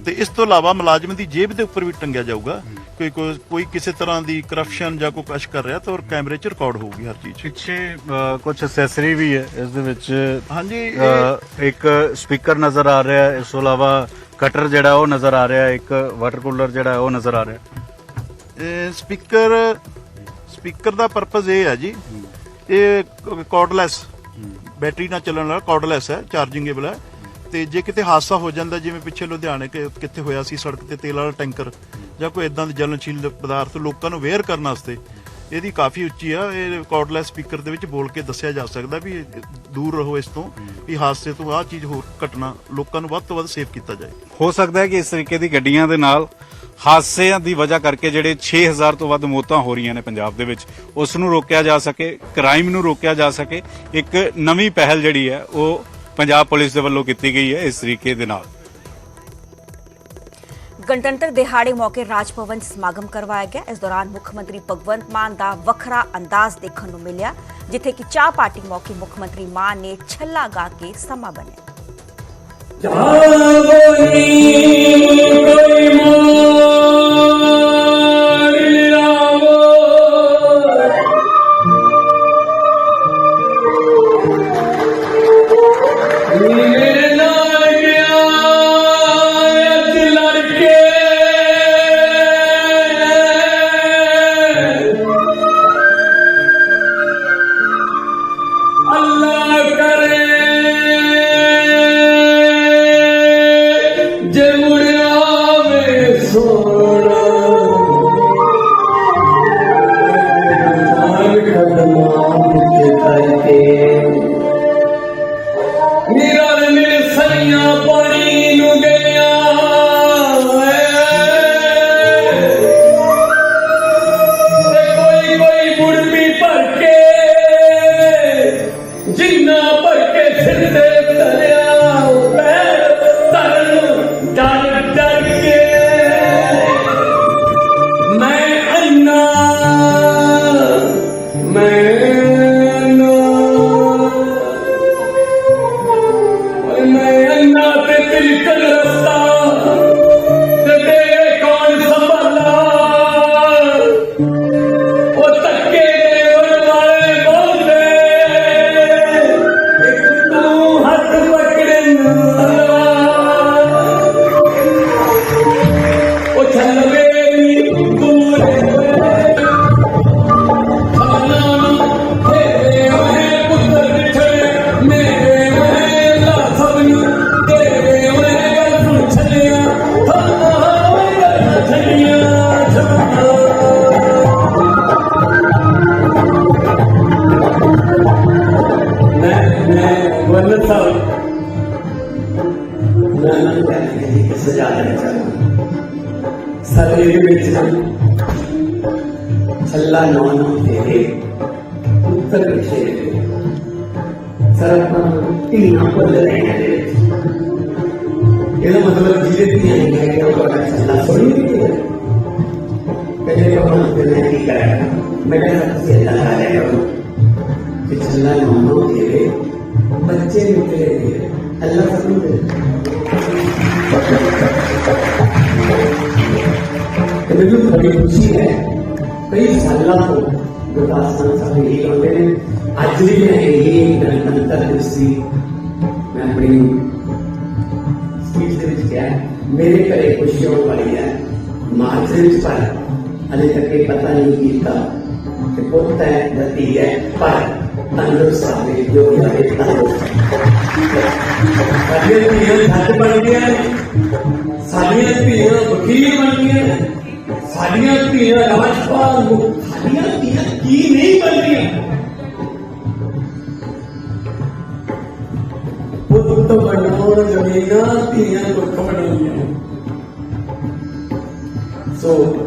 ਤੇ ਇਸ ਤੋਂ ਇਲਾਵਾ ਮੁਲਾਜ਼ਮ ਦੀ ਜੇਬ ਦੇ ਉੱਪਰ ਵੀ ਟੰਗਿਆ ਜਾਊਗਾ ਕੋਈ ਕੋਈ ਕਿਸੇ ਤਰ੍ਹਾਂ ਦੀ ਕਰਪਸ਼ਨ ਜਾਂ ਕੋਈ ਕਸ਼ ਕਰ ਰਿਹਾ ਤਾਂ ਉਹ ਕੈਮਰੇ 'ਚ ਰਿਕਾਰਡ ਹੋਊਗੀ ਹਰ ਚੀਜ਼। ਪਿੱਛੇ ਕੁਝ ਅਸੈਸਰੀ ਵੀ ਹੈ ਇਸ ਦੇ ਵਿੱਚ ਹਾਂਜੀ ਇੱਕ ਸਪੀਕਰ ਨਜ਼ਰ ਆ ਰਿਹਾ ਹੈ ਇਸ ਤੋਂ ਇਲਾਵਾ ਕਟਰ ਜਿਹੜਾ ਉਹ ਨਜ਼ਰ ਆ ਰਿਹਾ ਹੈ ਇੱਕ ਵਾਟਰ ਕੂਲਰ ਜਿਹੜਾ ਉਹ ਨਜ਼ਰ ਆ ਰਿਹਾ। ਹੈ ਸਪੀਕਰ ਸਪੀਕਰ ਦਾ ਪਰਪਸ ਇਹ ਹੈ ਜੀ ਇਹ ਕਾਰਡਲੈਸ ਬੈਟਰੀ ਨਾਲ ਚੱਲਣ ਵਾਲਾ ਕਾਰਡਲੈਸ ਹੈ ਚਾਰਜਿੰਗੇਬਲ ਹੈ। ਤੇ ਜੇ ਕਿਤੇ ਹਾਦਸਾ ਹੋ ਜਾਂਦਾ, ਜਿਵੇਂ ਪਿੱਛੇ ਲੁਧਿਆਣੇ ਕਿ- ਕਿੱਥੇ ਹੋਇਆ ਸੀ, ਸੜਕ ਤੇ ਤੇਲ ਵਾਲਾ ਟੈਂਕਰ ਜਾਂ ਕੋਈ ਇਦਾਂ ਦੇ ਜਲਨਸ਼ੀਲ ਪਦਾਰਥ ਲੋਕਾਂ ਨੂੰ ਅਵੇਅਰ ਕਰਨ ਵਾਸਤੇ, ਇਹਦੀ ਕਾਫੀ ਉੱਚੀ ਆ, ਇਹ ਕਾਰਡਲੈਸ ਸਪੀਕਰ ਦੇ ਵਿੱਚ ਬੋਲ ਕੇ ਦੱਸਿਆ ਜਾ ਸਕਦਾ ਵੀ ਇਹ ਦੂਰ ਰਹੋ ਇਸ ਤੋਂ, ਵੀ ਹਾਦਸੇ ਤੋਂ ਆਹ ਚੀਜ਼ ਹੋਰ ਘਟਨਾ ਲੋਕਾਂ ਨੂੰ ਵੱਧ ਤੋਂ ਵੱਧ ਸੇਫ ਕੀਤਾ ਜਾਏ। ਹੋ ਸਕਦਾ ਹੈ ਕਿ ਇਸ ਤਰੀਕੇ ਦੀ ਗੱਡੀਆਂ ਦੇ ਨਾਲ ਹਾਦਸਿਆਂ ਦੀ ਵਜ੍ਹਾ ਕਰਕੇ ਜਿਹੜੇ 6000 ਤੋਂ ਵੱਧ ਮੌਤਾਂ ਹੋ ਰਹੀਆਂ ਨੇ ਪੰਜਾਬ ਦੇ ਵਿੱਚ, ਉਸ ਨੂੰ ਰੋਕਿਆ ਜਾ ਸਕੇ ਕ੍ਰਾਈਮ ਨੂੰ ਰੋਕਿਆ ਜਾ ਸਕੇ। ਇੱਕ ਨਵੀਂ ਪਹਿਲ ਜਿਹੜੀ ਹੈ, ਉਹ ਪੰਜਾਬ ਪੁਲਿਸ ਦੇ ਵੱਲੋਂ ਕੀਤੀ ਗਈ ਹੈ ਇਸ ਤਰੀਕੇ ਦੇ ਨਾਲ। ਗਣਤੰਤਰ ਦਿਹਾੜੇ ਮੌਕੇ ਰਾਜ ਭਵਨ 'ਚ ਸਮਾਗਮ ਕਰਵਾਇਆ ਗਿਆ। ਇਸ ਦੌਰਾਨ ਮੁੱਖ ਮੰਤਰੀ ਭਗਵੰਤ ਮਾਨ ਦਾ ਵੱਖਰਾ ਅੰਦਾਜ਼ ਦੇਖਣ ਨੂੰ ਮਿਲਿਆ ਜਿੱਥੇ ਕਿ ਚਾਹ ਪਾਰਟੀ ਮੌਕੇ ਮੁੱਖ ਮੰਤਰੀ ਮਾਨ ਨੇ ਛੱਲਾ ਗਾ ਕੇ ਸਮਾਂ ਬਣਿਆ ਅੱਲਾ ਤੋਂ ਹੁਣ ਤੇ ਮੈਂ ਕੀ ਕਰਾਂ ਮੈਂ ਕਹਿੰਦਾ ਤੁਸੀਂ ਅੱਲਾ ਲਾ ਲੈ ਕਰੋ ਕਿ ਛੱਲਾ ਨੌ ਨੌ ਤੇਰੇ ਬੱਚੇ ਨਿਕਲੇ ਨੇ ਅੱਲਾ ਸਭ ਨੂੰ ਦੇ ਤੇ ਮੈਨੂੰ ਬੜੀ ਖੁਸ਼ੀ ਹੈ ਕਈ ਸਾਲਾਂ ਤੋਂ ਗੁਰਦਾਸਮਾਨ ਸਾਹਿਬ ਇਹ ਕਹਿੰਦੇ ਨੇ ਅੱਜ ਵੀ ਮੈਂ ਇਹ ਹਲੇ ਤੱਕ ਇਹ ਪਤਾ ਨਹੀਂ ਕੀਤਾ ਕਿ ਪੁੱਤ ਹੈ ਧੀ ਹੈ, ਪਰ ਤੰਦਰੁਸਤ ਆਵੇ ਜੋ ਇਹ ਤੰਦਰੁਸਤ ਸਾਡੀਆਂ ਧੀਆਂ ਛੱਡ ਬਣ ਗਈਆਂ ਸਾਡੀਆਂ ਧੀਆਂ ਵਕੀਲ ਬਣ ਗਈਆਂ ਸਾਡੀਆਂ ਧੀਆਂ ਰਾਜਪਾਲ ਸਾਡੀਆਂ ਧੀਆਂ ਕੀ ਨਹੀਂ ਬਣ ਗਈਆਂ? ਪੁੱਤ ਬਣਾਉਣ ਜ਼ਮੀਨਾਂ ਧੀਆਂ ਦੁੱਖ ਬਣਾਉਣੀਆਂ ਸੋ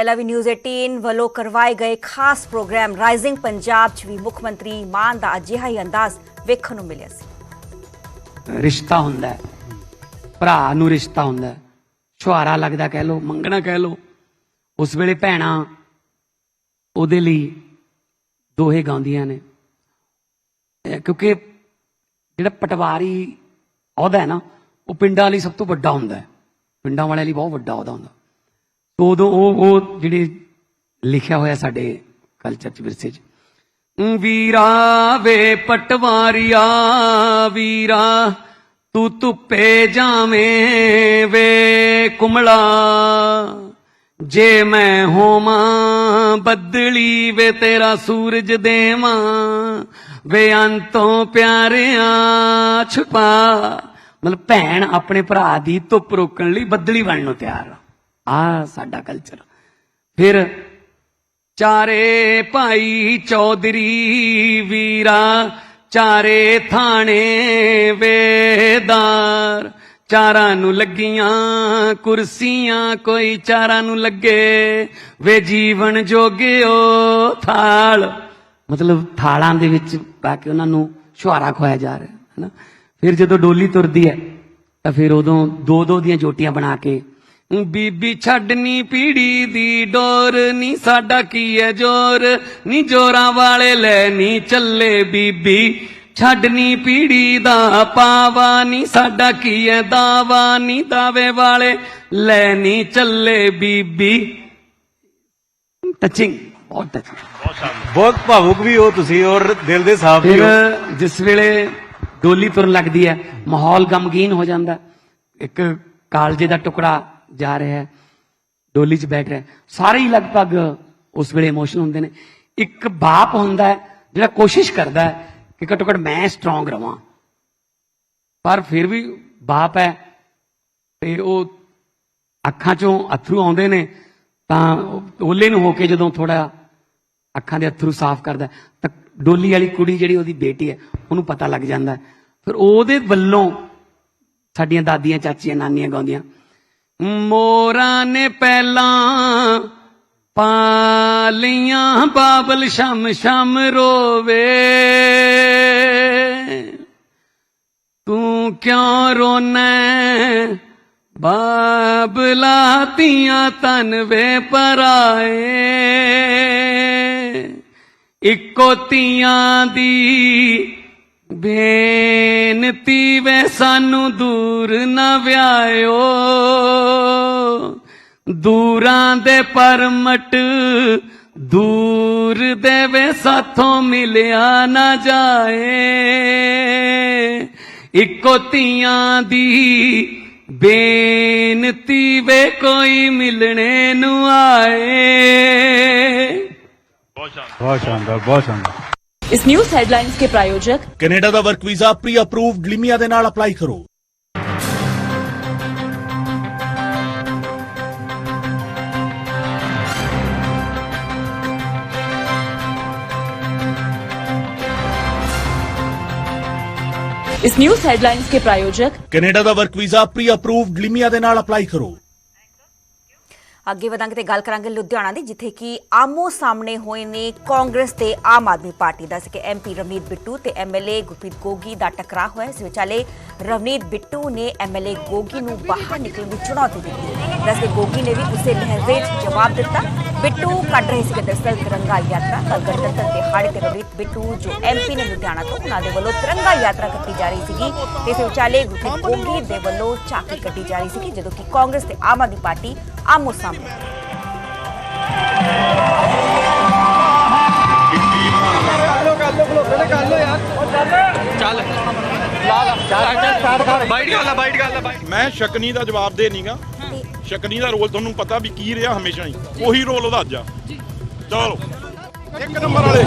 ਪਹਿਲਾਂ ਵੀ ਨਿਊਜ਼ 18 ਵੱਲੋਂ ਕਰਵਾਏ ਗਏ ਖਾਸ ਪ੍ਰੋਗਰਾਮ ਰਾਈਜ਼ਿੰਗ ਪੰਜਾਬ 'ਚ ਵੀ ਮੁੱਖ ਮੰਤਰੀ ਮਾਨ ਦਾ ਅਜਿਹਾ ਹੀ ਅੰਦਾਜ਼ ਵੇਖਣ ਨੂੰ ਮਿਲਿਆ ਸੀ ਰਿਸ਼ਤਾ ਹੁੰਦਾ ਭਰਾ ਨੂੰ ਰਿਸ਼ਤਾ ਹੁੰਦਾ ਛੁਹਾਰਾ ਲੱਗਦਾ ਕਹਿ ਲੋ ਮੰਗਣਾ ਕਹਿ ਲੋ ਉਸ ਵੇਲੇ ਭੈਣਾਂ ਉਹਦੇ ਲਈ ਦੋਹੇ ਗਾਉਂਦੀਆਂ ਨੇ। ਕਿਉਂਕਿ ਜਿਹੜਾ ਪਟਵਾਰੀ ਅਹੁਦਾ ਹੈ ਨਾ, ਉਹ ਪਿੰਡਾਂ ਲਈ ਸਭ ਤੋਂ ਵੱਡਾ ਹੁੰਦਾ ਹੈ। ਪਿੰਡਾਂ ਵਾਲਿਆਂ ਲਈ ਬਹੁਤ ਵੱਡਾ ਅਹੁਦਾ ਹੁੰਦਾ। ਸੋ ਉਦੋਂ ਉਹ ਉਹ ਜਿਹੜੇ ਲਿਖਿਆ ਹੋਇਆ ਸਾਡੇ ਕਲਚਰ ਚ ਵਿਰਸੇ ਚ ਵੀਰਾ ਵੇ ਪਟਵਾਰੀਆ, ਵੀਰਾ, ਤੂੰ ਧੁੱਪੇ ਜਾਵੇਂ ਵੇ ਕੁਮਲਾ। ਜੇ ਮੈਂ ਹੋਵਾਂ ਬੱਦਲੀ ਵੇ ਤੇਰਾ ਸੂਰਜ ਦੇਵਾਂ, ਵੇ ਅੰਤੋਂ ਪਿਆਰਿਆਂ ਛੁਪਾ। ਮਤਲਬ ਭੈਣ ਆਪਣੇ ਭਰਾ ਦੀ ਧੁੱਪ ਰੋਕਣ ਲਈ ਬੱਦਲੀ ਬਣਨ ਨੂੰ ਤਿਆਰ ਆ ਸਾਡਾ ਕਲਚਰ ਫਿਰ ਚਾਰੇ ਭਾਈ ਚੌਧਰੀ ਵੀਰਾ, ਚਾਰੇ ਥਾਣੇ ਵੇਦਾਰ। ਚਾਰਾਂ ਨੂੰ ਲੱਗੀਆਂ ਕੁਰਸੀਆਂ, ਕੋਈ ਚਾਰਾਂ ਨੂੰ ਲੱਗੇ ਵੇ ਜੀਵਨ ਜੋਗਿਓ ਥਾਲ। ਮਤਲਬ ਥਾਲਾਂ ਦੇ ਵਿੱਚ ਪਾ ਕੇ ਉਹਨਾਂ ਨੂੰ ਛੁਹਾਰਾ ਖਵਾਇਆ ਜਾ ਰਿਹਾ ਹੈ ਨਾ ਫਿਰ ਜਦੋਂ ਡੋਲੀ ਤੁਰਦੀ ਹੈ, ਤਾਂ ਫਿਰ ਉਦੋਂ ਦੋ ਦੋ ਦੀਆਂ ਜੋਟੀਆਂ ਬਣਾ ਕੇ ਬੀਬੀ ਛੱਡਨੀ ਪੀੜੀ ਦੀ ਡੋਰ ਨੀ ਸਾਡਾ ਕੀ ਹੈ ਜੋਰ? ਨੀ ਜੋਰਾਂ ਵਾਲੇ ਲੈ ਨੀ ਚੱਲੇ ਬੀਬੀ। ਛੱਡਨੀ ਪੀੜੀ ਦਾ ਪਾਵਾ ਨੀ ਸਾਡਾ ਕੀ ਹੈ ਦਾਵਾ? ਨੀ ਦਾਵੇ ਵਾਲੇ ਲੈ ਨੀ ਚੱਲੇ ਬੀਬੀ। ਟਚਿੰਗ ਬਹੁਤ ਟਚਿੰਗ ਬਹੁਤ ਭਾਵੁਕ ਵੀ ਹੋ ਤੁਸੀਂ ਔਰ ਦਿਲ ਦੇ ਸਾਫ਼ ਵੀ ਹੋ। ਜਿਸ ਵੇਲੇ ਡੋਲੀ ਤੁਰਨ ਲੱਗਦੀ ਹੈ ਮਾਹੌਲ ਗਮਗੀਨ ਹੋ ਜਾਂਦਾ। ਇੱਕ ਕਾਲਜੇ ਦਾ ਟੁਕੜਾ ਜਾ ਰਿਹਾ ਹੈ, ਡੋਲੀ 'ਚ ਬੈਠ ਰਿਹਾ ਸਾਰੇ ਹੀ ਲਗਭਗ ਉਸ ਵੇਲੇ ਇਮੋਸ਼ਨ ਹੁੰਦੇ ਨੇ। ਇੱਕ ਬਾਪ ਹੁੰਦਾ ਹੈ ਜਿਹੜਾ ਕੋਸ਼ਿਸ਼ ਕਰਦਾ ਹੈ ਕਿ ਘੱਟੋ ਘੱਟ ਮੈਂ ਸਟਰੋਂਗ ਰਵਾਂ। ਪਰ ਫਿਰ ਵੀ ਬਾਪ ਹੈ ਤੇ ਉਹ ਅੱਖਾਂ 'ਚੋਂ ਅਥਰੂ ਆਉਂਦੇ ਨੇ, ਤਾਂ ਉਹ ਓਲੇ ਨੂੰ ਹੋ ਕੇ ਜਦੋਂ ਥੋੜਾ ਅੱਖਾਂ ਦੇ ਅਥਰੂ ਸਾਫ਼ ਕਰਦਾ ਤਾਂ ਡੋਲੀ ਵਾਲੀ ਕੁੜੀ ਜਿਹੜੀ ਉਹਦੀ ਬੇਟੀ ਹੈ, ਉਹਨੂੰ ਪਤਾ ਲੱਗ ਜਾਂਦਾ ਫਿਰ ਉਹਦੇ ਵੱਲੋਂ ਸਾਡੀਆਂ ਦਾਦੀਆਂ ਚਾਚੀਆਂ ਨਾਨੀਆਂ ਗਾਉਂਦੀਆਂ। ਮੋਰਾਂ ਨੇ ਪਹਿਲਾਂ ਪਾਲੀਆਂ, ਬਾਬਲ ਸ਼ਮ ਸ਼ਮ ਰੋਵੇ। ਤੂੰ ਕਿਉਂ ਰੋਨੈ ਬਾਬਲਾ ਤੀਆਂ ਤਨ ਵੇ ਪਰਾਏ। ਇੱਕੋ ਤੀਆਂ ਦੀ ਬੇਨਤੀ ਵੇ ਸਾਨੂੰ ਦੂਰ ਨਾ ਵਿਆਇਓ। ਦੂਰਾਂ ਦੇ ਪਰਮਟ ਦੂਰ ਦੇ ਵੇ ਸਾਥੋਂ ਮਿਲਿਆ ਨਾ ਜਾਏ। ਇੱਕੋ ਤੀਆਂ ਦੀ ਬੇਨਤੀ ਵੇ ਕੋਈ ਮਿਲਣੇ ਨੂੰ ਆਏ। ਬਹੁਤ ਸ਼ਾਨਦਾਰ ਬਹੁਤ ਸ਼ਾਨਦਾਰ। इस न्यूज़ हेडलाइंस के प्रायोजक कनेडा का वर्क वीज़ा प्री अप्रूव्ड लिमिया अप्लाई करो इस न्यूज़ हेडलाइंस के प्रायोजक कनेडा का वर्क वीज़ा प्री अप्रूव्ड लिमिया अप्लाई करो ਅੱਗੇ ਵਧਾਂਗੇ ਤੇ ਗੱਲ ਕਰਾਂਗੇ ਲੁਧਿਆਣਾ ਦੀ, ਜਿੱਥੇ ਕਿ ਆਮੋ ਸਾਹਮਣੇ ਹੋਏ ਨੇ ਕਾਂਗਰਸ ਤੇ ਆਮ ਆਦਮੀ ਪਾਰਟੀ ਦਾ ਕਿ ਐਮਪੀ ਰਵਨੀਤ ਬਿੱਟੂ ਤੇ ਐਮਐਲਏ ਗੁਰਪ੍ਰੀਤ ਗੋਗੀ ਦਾ ਟਕਰਾਅ ਹੋਇਆ। ਇਸ ਵਿਚਾਲੇ ਰਵਨੀਤ ਬਿੱਟੂ ਨੇ ਐਮਐਲਏ ਗੋਗੀ ਨੂੰ ਬਾਹਰ ਨਿਕਲਣ ਦੀ ਚੁਣੌਤੀ ਦਿੱਤੀ। ਦੱਸ ਗੋਗੀ ਨੇ ਵੀ ਉਸੇ ਲਹਿਜ਼ੇ 'ਚ ਜਵਾਬ ਦਿੱਤਾ। ਬਿੱਟੂ ਕੱਢ ਰਹੇ ਸੀ ਦਰਸਲ ਤਿਰੰਗਾ ਯਾਤਰਾ। ਕੱਲ ਗਣਤੰਤਰ ਦਿਹਾੜੇ ਤੇ ਰਵਨੀਤ ਬਿੱਟੂ, ਜੋ ਐਮਪੀ ਨੇ ਲੁਧਿਆਣਾ ਤੋਂ, ਉਹਨਾਂ ਦੇ ਵੱਲੋਂ ਤਿਰੰਗਾ ਯਾਤਰਾ ਕੱਢੀ ਜਾ ਰਹੀ ਸੀਗੀ। ਤੇ ਇਸ ਵਿਚਾਲੇ ਗੁਰਪ੍ਰੀਤ ਗੋਗੀ ਦੇ ਵੱਲੋਂ ਝਾਕੀ ਕੱਢੀ ਜਾ ਰਹੀ ਸੀਗੀ, ਜਦੋਂ ਕਿ ਕਾਂਗਰਸ ਤੇ ਆਮ ਆਦਮੀ ਪਾਰਟੀ ਆਮੋ ਸਾਹਮਣੇ ਮੈਂ ਸ਼ਕਨੀ ਦਾ ਜਵਾਬ ਦੇ ਨਹੀਂਗਾ ਸ਼ਕਨੀ ਦਾ ਰੋਲ ਤੁਹਾਨੂੰ ਪਤਾ ਵੀ ਕੀ ਰਿਹਾ ਹਮੇਸ਼ਾ ਹੀ। ਉਹੀ ਰੋਲ ਉਹਦਾ ਅੱਜ ਆ। ਚਲੋ। ਇੱਕ ਨੰਬਰ ਵਾਲੇ।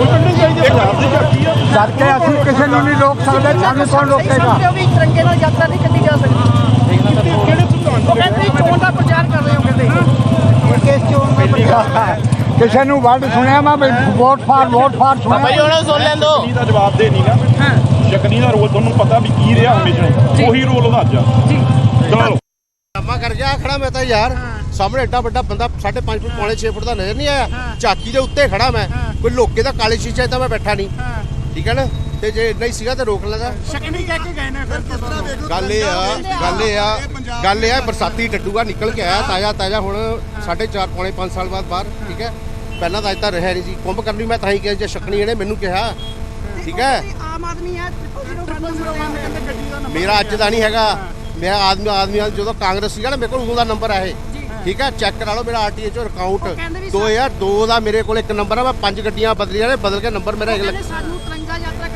ਕਰਕੇ ਅਸੀਂ ਕਿਸੇ ਨੂੰ ਨਹੀਂ ਰੋਕ ਸਕਦੇ ਸਾਨੂੰ ਕੌਣ ਰੋਕੇਗਾ? ਵੀ ਤਿਰੰਗੇ ਨਾਲ ਯਾਤਰਾ ਨਹੀਂ ਕੱਢੀ ਜਾ ਸਕਦੀ ਕਿਹੜੇ ਸਿਧਾਂਤ ਉਹ ਕਹਿੰਦੇ ਚੋਣ ਦਾ ਪ੍ਰਚਾਰ ਕਰ ਰਹੇ ਹੋ ਕਹਿੰਦੇ ਕਿਸੇ ਨੂੰ ਵਰਡ ਸੁਣਿਆ ਮੈਂ ਵੀ ਵੋਟ ਫਾਰ ਵੋਟ ਫਾਰ ਸੁਣਿਆ। ਸ਼ਕਨੀ ਦਾ ਜਵਾਬ ਦੇ ਨਹੀਂਗਾ ਸ਼ਕਨੀ ਦਾ ਰੋਲ ਤੁਹਾਨੂੰ ਪਤਾ ਵੀ ਕੀ ਰਿਹਾ ਹਮੇਸ਼ਾ ਉਹੀ ਰੋਲ ਉਹਦਾ ਅੱਜ ਆ। ਚਲੋ। ਡਰਾਮਾ ਕਰ ਗਿਆ ਖੜਾ ਮੈਂ ਤਾਂ ਯਾਰ। ਸਾਹਮਣੇ ਏਡਾ ਵੱਡਾ ਬੰਦਾ 5.5 ਫੁੱਟ ਪੌਣੇ 6 ਫੁੱਟ ਦਾ ਨਜ਼ਰ ਨਹੀਂ ਆਇਆ। ਝਾਕੀ ਦੇ ਉੱਤੇ ਖੜਾ ਮੈਂ। ਕੋਈ ਲੋਕੇ ਦਾ ਕਾਲੇ ਸ਼ੀਸ਼ੇ ਤਾਂ ਮੈਂ ਬੈਠਾ ਨਹੀਂ। ਠੀਕ ਹੈ ਨਾ? ਤੇ ਜੇ ਇੰਨਾ ਹੀ ਸੀਗਾ ਤਾਂ ਰੋਕ ਲੈਂਦਾ ਸ਼ਕਨੀ ਕਹਿ ਕੇ ਗਏ ਨੇ ਫਿਰ ਗੱਲ ਇਹ ਆ ਗੱਲ ਇਹ ਆ ਗੱਲ ਇਹ ਆ ਬਰਸਾਤੀ ਟੱਡੂਗਾ ਨਿਕਲ ਕੇ ਆਇਆ ਤਾਜ਼ਾ ਤਾਜ਼ਾ ਹੁਣ 4.5 ਪੌਣੇ 5 ਸਾਲ ਬਾਅਦ ਬਾਹਰ ਠੀਕ ਹੈ? ਪਹਿਲਾਂ ਤਾਂ ਅੱਜ ਤਾਂ ਰਿਹਾ ਨਹੀਂ ਸੀ। ਕੁੰਭ ਕਰਨੀ ਮੈਂ ਤਾਂ ਹੀ ਕਿਹਾ ਜੇ ਸ਼ਕਣੀ ਇਹਨੇ ਮੈਨੂੰ ਕਿਹਾ ਠੀਕ ਹੈ? ਆਮ ਆਦਮੀ ਹੈ ਗੱਡੀ ਦਾ ਮੇਰਾ ਅੱਜ ਦਾ ਨਹੀਂ ਹੈਗਾ। ਮੈਂ ਆਦਮੀ ਆਦਮੀ ਜਦੋਂ ਕਾਂਗਰਸ ਸੀਗਾ ਨਾ ਮੇਰੇ ਕੋਲ ਉਦੋਂ ਦਾ ਨੰਬਰ ਆ ਇਹ। ਠੀਕ ਹੈ? ਚੈੱਕ ਕਰਾ ਲਓ ਮੇਰਾ ਆਰਟੀਏ ਚੋਂ ਅਕਾਊਂਟ 2002 ਦਾ ਮੇਰੇ ਕੋਲ ਇੱਕ ਨੰਬਰ ਆ ਮੈਂ ਪੰਜ ਗੱਡੀਆਂ ਬਦਲੀਆਂ ਨੇ ਬਦਲ ਕੇ ਨੰਬਰ ਮੇਰਾ ਇੱਕ ਲੱਖ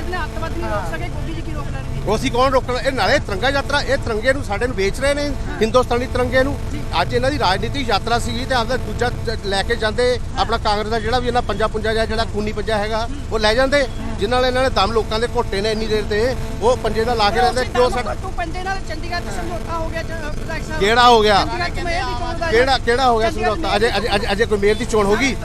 ਕੱਢਣੇ ਅੱਤਵਾਦੀ ਨਹੀਂ ਰੋਕ ਸਕੇ ਗੋਗੀ ਜੀ ਕੀ ਰੋਕ ਲੈਣਗੇ? ਉਹ ਅਸੀਂ ਕੌਣ ਰੋਕਣ? ਇਹ ਨਾਲੇ ਤਿਰੰਗਾ ਯਾਤਰਾ ਇਹ ਤਿਰੰਗੇ ਨੂੰ ਸਾਡੇ ਨੂੰ ਵੇਚ ਰਹੇ ਨੇ ਹਿੰਦੁਸਤਾਨੀ ਤਿਰੰਗੇ ਨੂੰ। ਅੱਜ ਇਹਨਾਂ ਦੀ ਰਾਜਨੀਤਿਕ ਯਾਤਰਾ ਸੀਗੀ ਤੇ ਆਪਦਾ ਦੂਜਾ ਲੈ ਕੇ ਜਾਂਦੇ ਆਪਣਾ ਕਾਂਗਰਸ ਦਾ ਜਿਹੜਾ ਵੀ ਇਹਨਾਂ ਪੰਜਾ ਪੁੰਜਾ ਜਾਂ ਜਿਹੜਾ ਖੂਨੀ ਪੰਜਾ ਹੈਗਾ ਉਹ ਲੈ ਜਾਂਦੇ। ਜਿਨ੍ਹਾਂ ਨਾਲ ਇਹਨਾਂ ਨੇ ਦਮ ਲੋਕਾਂ ਦੇ ਘੋਟੇ ਨੇ ਇੰਨੀ ਦੇਰ ਤੇ ਉਹ ਪੰਜੇ ਦਾ ਲਾ ਕੇ ਰਹਿੰਦੇ ਕਿਉਂ ਸਾਡਾ ਤੂੰ ਪੰਜੇ ਨਾਲ ਚੰਡੀਗੜ੍ਹ ਚ ਸਮਝੌਤਾ ਹੋ ਗਿਆ ਵਿਧਾਇਕ ਸਾਹਿਬ। ਕਿਹੜਾ ਹੋ ਗਿਆ? ਕਿਹੜਾ ਕਿਹੜਾ ਹੋ ਗਿਆ ਸਮਝੌਤਾ? ਅਜੇ ਅਜੇ ਅਜੇ- ਕੋਈ ਮੇਅਰ ਦੀ ਚੋਣ ਹੋ ਗਈ?